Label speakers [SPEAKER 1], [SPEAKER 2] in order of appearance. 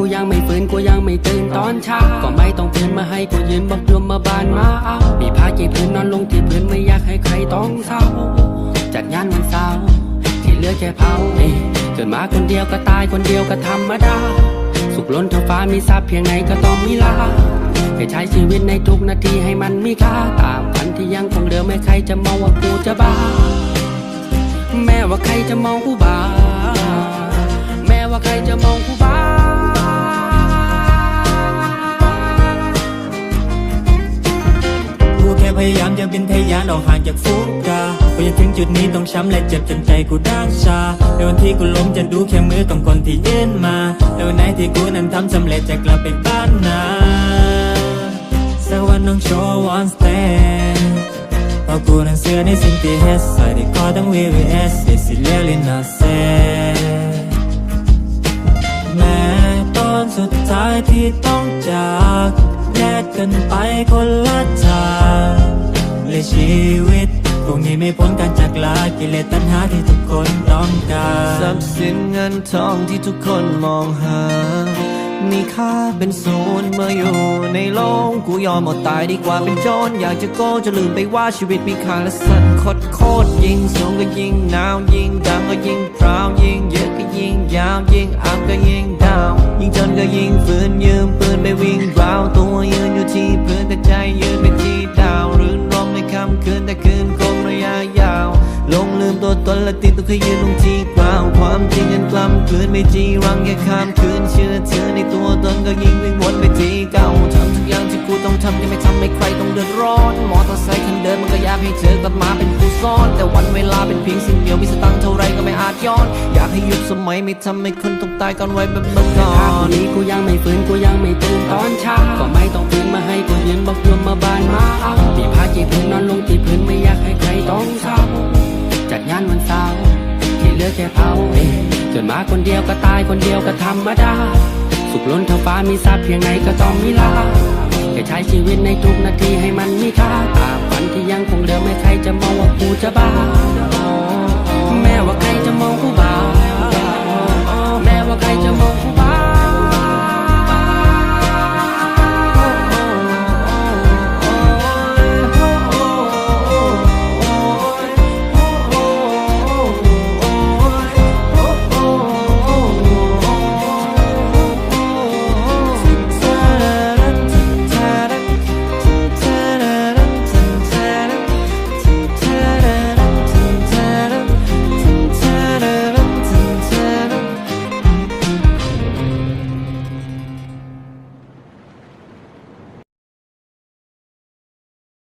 [SPEAKER 1] ูยังไม่ฟื้นกูยังไม่ตื่นตอนเช้าก็ไม่ต้องตื่นมาให้กูยืนบอกยมมาบานมาเอามีผ้ากี่พื้นนอนลงที่พื้นไม่อยากให้ใครต้องเศร้าจัดงานวันเสาร์ที่เหลือแค่เผาเกิดมาคนเดียวก็ตายคนเดียวก็ธรรมดาสุขล้นเท่าฟ้ามีทรัพย์เพียงไหนก็ต้องมีลาให้ใช้ชีวิตในทุกนาทีให้มันมีค่าตามฝันที่ยังคงเหลือไม่ใครจะมองว่ากูจะบ้า แม้ว่าใครจะมองกูบ้า แม้ว่าใครจะมองกู
[SPEAKER 2] พยายามจะเป็นทะยานออกห่างจากฟุกกาพอจะถึงจุดนี้ต้องช้ำและเจ็บจนใจกูด้านชา ในวันที่กูล้มจะดูแค่มือของคนที่ยื่นมา ในวันไหนที่กูนั้นทำสำเร็จจะกลับไปบ้านนาสักวันน้องโชว์ one stand เพราะกูนั้นเสือในสิ่งที่เฮ็ดใส่ได้คอทั้ง VVS เสียสิเลลินาเซแม้ตอนสุดท้ายที่ต้องจาก กันไปคนละทางและชีวิตคงหนีไม่พ้นการจากลากิเลสตัณหาที่ทุกคนต้องการ
[SPEAKER 3] ทรัพย์สินเงินทองที่ทุกคนมองหา มีค่าเป็นศูนย์เมื่ออยู่ในโลกกูยอมอดตายดีกว่าเป็นโจรอยากจะโก้จะลืมไปว่าชีวิตมีค่าและสั่นโคตรโคตรยิ่งสูงก็ยิ่งหนาวยิ่งดังก็ยิ่งพราวยิ่งเยอะก็ยิ่งยาวยิ่งอัพก็ยิ่งดาวยิ่งจนก็ยิ่งฝืนยืมปืนไปวิ่งราวตัวยืน ละติดตัวเคยยืนลงที่กล่าวความจริงกันกล้ำกลืนไม่จีรังแค่ข้ามคืนเชื่อเธอในตัวตนก็ยิ่งวิ่งวนไปที่เก่าทำทุกอย่างที่กูต้องทำยังไม่ทำให้ใครต้องเดือดร้อนมอเตอร์ไซค์คันเดิมมันก็อยากให้เธอกลับมาเป็นผู้ซ่อน แต่วันเวลาเป็นเพียงสิ่งเดียวมีสตังค์เท่าไรก็ไม่อาจย้อน อยากให้ยุคสมัยไม่ทำให้คนต้องตายก่อนไว้แบบเมื่อก่อ
[SPEAKER 1] ถ้าพรุ่
[SPEAKER 3] น
[SPEAKER 1] นี้กูยังไม่ฟื้นกูยังไม่ตื่นตอนเช้าานวันเสาร์ที่เหลือแค่เผาเองเกิดมาคนเดียวก็ตายคนเดียวก็ธรรมดา สุขล้นเท่าฟ้ามีทรัพย์เพียงไหนก็ต้องมีลาแค่ใช้ชีวิตในทุกนาทีให้มันมีค่าตามฝันที่ยังคงเหลือไม่ใครจะมองว่ากูจะบ้า